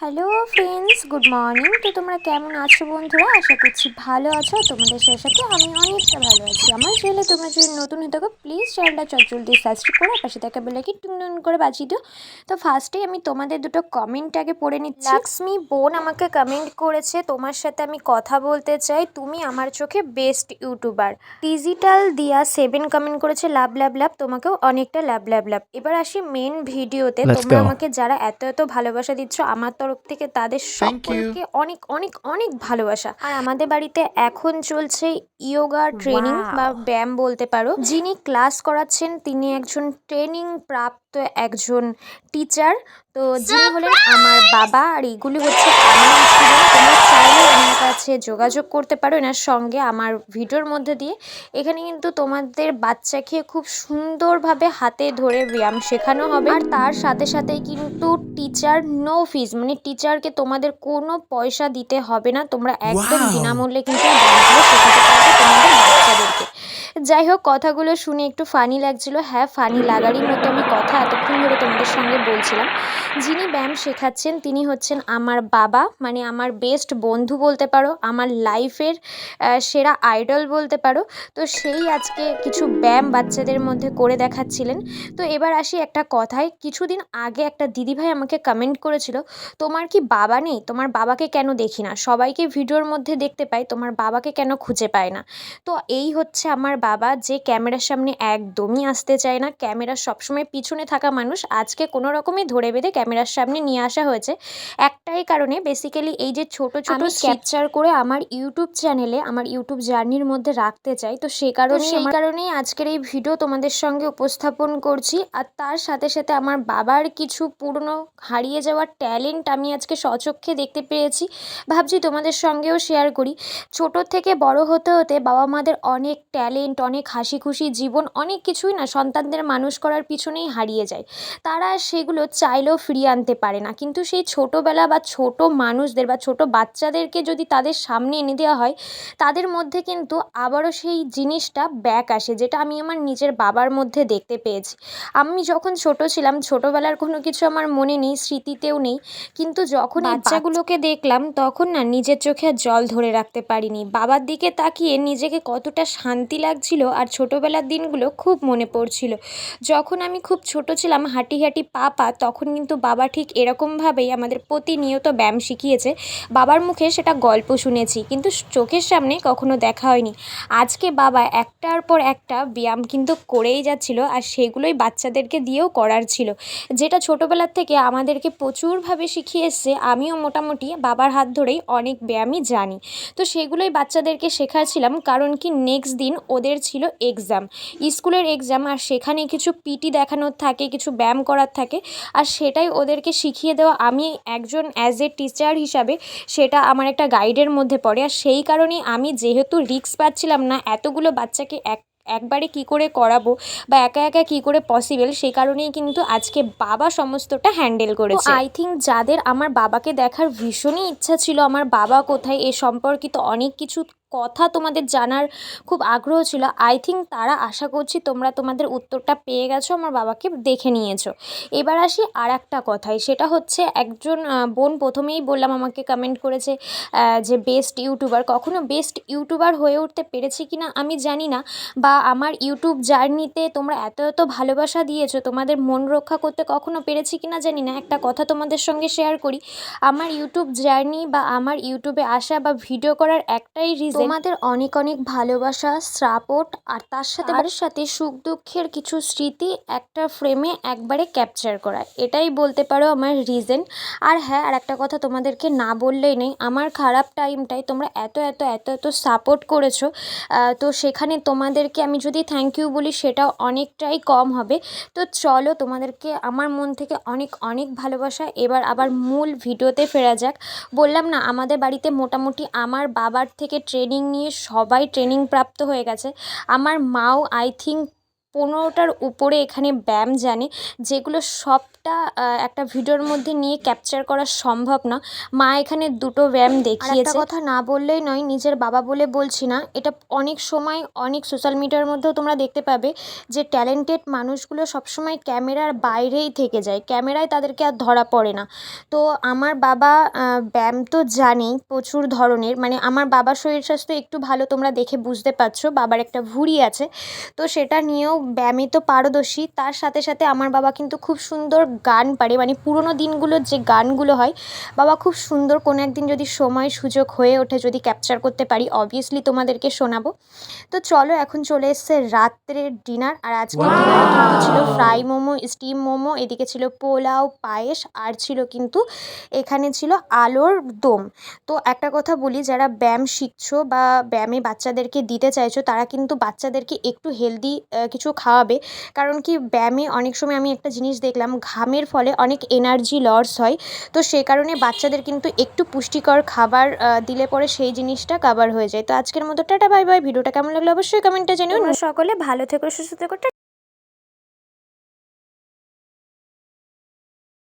Hello friends good morning তো তোমরা কেমন আছো বন্ধুরা? আশা করছি ভালো আছো। তোমাদের সাথে সাথে আমি অনেকটা ভালো আছি। আমার চ্যানেলে তোমরা যদি নতুন হয়ে থাকো প্লিজ চ্যানেলটা চটচল দিয়ে সাবস্ক্রাইব করে পাশে থাকা বেলাকে টুন টুন করে বাঁচিয়ে দিও। তো ফার্স্টেই আমি তোমাদের দুটো কমেন্ট আগে পড়ে নিচ্ছি। লাক্সমি বোন আমাকে কমেন্ট করেছে তোমার সাথে আমি কথা বলতে চাই। তুমি আমার চোখে best YouTuber digital Diya seven comment করেছে লাভ লাভ লাভ তোমাকেও অনেকটা লাভ লাভ লাভ। এবার আসি মেন ভিডিওতে তোমরা আমাকে যারা এত এত ভালোবাসা দিচ্ছ আমার তরফ থেকে তাদের সকলকে অনেক অনেক অনেক ভালোবাসা। আর আমাদের বাড়িতে এখন চলছে ইয়োগা ট্রেনিং বা ব্যায়াম বলতে পারো। যিনি ক্লাস করাচ্ছেন তিনি একজন ট্রেনিং প্রাপ্ত একজন টিচার। তো যিনি হলেন আমার বাবা আর এগুলি হচ্ছে আমার তোমরা চাইলে এনার কাছে যোগাযোগ করতে পারো এনার সঙ্গে আমার ভিডিওর মধ্যে দিয়ে। এখানে কিন্তু তোমাদের বাচ্চাকে খুব সুন্দরভাবে হাতে ধরে ব্যায়াম শেখানো হবে। আর তার সাথে সাথে কিন্তু টিচার নো ফিজ মানে টিচারকে তোমাদের কোনো পয়সা দিতে হবে না। তোমরা একদম বিনামূল্যে কিন্তু ব্যায়ামগুলো শেখাতে পারবে তোমাদের বাচ্চাদেরকে। যাই হোক, কথাগুলো শুনে একটু ফানি লাগছিল। হ্যাঁ ফানি লাগারই মতো আমি কথা এতক্ষণ ধরে তোমাদের সঙ্গে বলছিলাম। যিনি ব্যায়াম শেখাচ্ছেন, তিনি হচ্ছেন আমার বাবা। মানে আমার বেস্ট বন্ধু বলতে পারো, আমার লাইফের সেরা আইডল বলতে পারো। তো সেই আজকে কিছু ব্যায়াম বাচ্চাদের মধ্যে করে দেখাচ্ছিলেন। তো এবার আসি একটা কথায়। কিছুদিন আগে একটা দিদিভাই আমাকে কমেন্ট করেছিল, তোমার কি বাবা নেই? তোমার বাবাকে কেন দেখি না? সবাইকে ভিডিওর মধ্যে দেখতে পাই, তোমার বাবাকে কেন খুঁজে পায় না? তো এই হচ্ছে আমার বাবা। যে ক্যামেরার সামনে একদমই আসতে চায় না। ক্যামেরার সবসময় পিছনে থাকা মানুষ। আজকে কোনো রকমে ধরে বেঁধে ক্যামেরার সামনে নিয়ে আসা হয়েছে। একটাই কারণে বেসিক্যালি এই যে ছোট ছোট ক্যাপচার করে আমার ইউটিউব চ্যানেলে আমার ইউটিউব জার্নির মধ্যে রাখতে চাই। তো সে কারণে সেই কারণেই আজকের এই ভিডিও তোমাদের সঙ্গে উপস্থাপন করছি। আর তার সাথে সাথে আমার বাবার কিছু পুরনো হারিয়ে যাওয়া ট্যালেন্ট আমি আজকে স্বচক্ষে দেখতে পেয়েছি। ভাবছি তোমাদের সঙ্গেও শেয়ার করি। ছোট থেকে বড় হতে হতে বাবা মাদের অনেক ট্যালেন্ট অনেক হাসি খুশি জীবন অনেক কিছুই না সন্তানদের মানুষ করার পিছনেই হারিয়ে যায়। তারা সেগুলো চাইলেও ফিরিয়ে আনতে পারে না। কিন্তু সেই ছোটোবেলা বা ছোট মানুষদের বা ছোট বাচ্চাদেরকে যদি তাদের সামনে এনে দেওয়া হয় তাদের মধ্যে কিন্তু আবারও সেই জিনিসটা ব্যাক আসে যেটা আমি আমার নিজের বাবার মধ্যে দেখতে পেয়েছি। আমি যখন ছোট ছিলাম ছোটোবেলার কোনো কিছু আমার মনে নেই স্মৃতিতেও নেই। কিন্তু যখন বাচ্চাগুলোকে দেখলাম তখন না নিজের চোখে আর জল ধরে রাখতে পারিনি। বাবার দিকে তাকিয়ে নিজেকে কতটা শান্তি লাগছিল আর ছোটোবেলার দিনগুলো খুব মনে পড়ছিল। যখন আমি খুব ছোট ছিলাম, হাঁটি হাঁটি পা পা তখন কিন্তু বাবা ঠিক এরকমভাবেই আমাদের প্রতিনিয়ত ব্যায়াম শিখিয়েছে। বাবার মুখে সেটা গল্প শুনেছি, কিন্তু চোখের সামনে কখনো দেখা হয়নি। আজকে বাবা একটার পর একটা ব্যায়াম কিন্তু করেই যাচ্ছিল আর সেগুলোই বাচ্চাদেরকে দিয়েও করার ছিল। যেটা ছোটোবেলার থেকে আমাদেরকে প্রচুরভাবে শিখিয়ে এসছে, আমিও মোটামুটি বাবার হাত ধরেই অনেক ব্যায়ামই জানি। তো সেগুলোই বাচ্চাদেরকে শেখাচ্ছিলাম, কারণ কি নেক্সট দিন ওদের ছিল এক্সাম স্কুলের এক্সাম আর সেখানে কিছু পিটি দেখানোর থাকে কিছু ব্যায়াম করার থাকে আর সেটাই ওদেরকে শিখিয়ে দেওয়া। আমি একজন অ্যাজ এ টিচার হিসাবে সেটা আমার একটা গাইডের মধ্যে পড়ে আর সেই কারণেই আমি যেহেতু রিস্ক পাচ্ছিলাম না এতগুলো বাচ্চাকে এক একবারে কী করে করাবো বা একা একা কী করে পসিবল সেই কারণেই কিন্তু আজকে বাবা সমস্তটা হ্যান্ডেল করেছে। আই থিঙ্ক যাদের আমার বাবাকে দেখার ভীষণই ইচ্ছা ছিল আমার বাবা কোথায় এ সম্পর্কিত অনেক কিছু কথা তোমাদের জানার খুব আগ্রহ ছিল। আই থিঙ্ক তারা আশা করছি তোমরা তোমাদের উত্তরটা পেয়ে গেছো, আমার বাবাকে দেখে নিয়েছো। এবার আসি আর একটা কথায়, সেটা হচ্ছে একজন বোন প্রথমেই বললাম আমাকে কমেন্ট করেছে যে বেস্ট ইউটিউবার কখনো বেস্ট ইউটিউবার হয়ে উঠতে পেরেছি কি না আমি জানি না, বা আমার ইউটিউব জার্নিতে তোমরা এত এত ভালোবাসা দিয়েছ, তোমাদের মন রক্ষা করতে কখনো পেরেছি কি না জানি না, একটা কথা তোমাদের সঙ্গে শেয়ার করি। আমার ইউটিউব জার্নি বা আমার ইউটিউবে আসা বা ভিডিও করার একটাই রিজন তোমাদের অনেক অনেক ভালোবাসা সাপোর্ট আর তার সাথে তার সাথে সুখ দুঃখের কিছু স্মৃতি একটা ফ্রেমে একবারে ক্যাপচার করা। এটাই বলতে পারো আমার রিজন আর হ্যাঁ আর একটা কথা তোমাদেরকে না বললেই নেই আমার খারাপ টাইমটাই তোমরা এত এত এত এত সাপোর্ট করেছ তো সেখানে তোমাদেরকে আমি যদি থ্যাংক ইউ বলি সেটা অনেকটাই কম হবে। তো চলো তোমাদেরকে আমার মন থেকে অনেক অনেক ভালোবাসা এবার আবার মূল ভিডিওতে ফেরা যাক। বললাম না আমাদের বাড়িতে মোটামুটি আমার বাবার থেকে ট্রেনিং নিয়ে সবাই ট্রেনিং প্রাপ্ত হয়ে গেছে। আমার মাও আই থিঙ্ক পনেরোটার উপরে এখানে ব্যায়াম জানে, যেগুলো সবটা একটা ভিডিওর মধ্যে নিয়ে ক্যাপচার করা সম্ভব না। মা এখানে দুটো ব্যায়াম দেখিয়েছে। কথা না বললেই নয়, নিজের বাবা বলে বলছি না, এটা অনেক সময় অনেক সোশ্যাল মিডিয়ার মধ্যেও তোমরা দেখতে পাবে যে ট্যালেন্টেড মানুষগুলো সবসময় ক্যামেরার বাইরেই থেকে যায়, ক্যামেরায় তাদেরকে আর ধরা পড়ে না। তো আমার বাবা ব্যায়াম তো জানেই প্রচুর ধরনের মানে আমার বাবার শরীর স্বাস্থ্য একটু ভালো তোমরা দেখে বুঝতে পারছ, বাবার একটা ভুঁড়ি আছে, তো সেটা নিয়েও ব্যায়ামে তো পারদর্শী। তার সাথে সাথে আমার বাবা কিন্তু খুব সুন্দর গান পারে। মানে পুরোনো দিনগুলোর যে গানগুলো হয় বাবা খুব সুন্দর কোনো একদিন যদি সময় সুযোগ হয়ে ওঠে যদি ক্যাপচার করতে পারি অবভিয়াসলি তোমাদেরকে শোনাবো। তো চলো এখন চলে এসছে রাত্রের ডিনার আর আজকে dinner fry momo steam momo এদিকে ছিল পোলাও পায়েস আর ছিল কিন্তু এখানে ছিল আলোর দম। তো একটা কথা বলি যারা ব্যায়াম শিখছো বা ব্যায়ামে বাচ্চাদেরকে দিতে চাইছো তারা কিন্তু বাচ্চাদেরকে একটু হেলদি কিছু খাওয়াবে। কারণ কি ব্যায়ামে অনেক সময় আমি একটা জিনিস দেখলাম ঘামের ফলে অনেক এনার্জি লস হয়। তো সে কারণে বাচ্চাদের কিন্তু একটু পুষ্টিকর খাবার দিলে পরে সেই জিনিসটা কাভার হয়ে যায়। তো আজকের মতো টাটা বাই বাই ভিডিওটা কেমন লাগল অবশ্যই কমেন্টে জানিও। সকলে ভালো থেকো সুস্থ থেকো।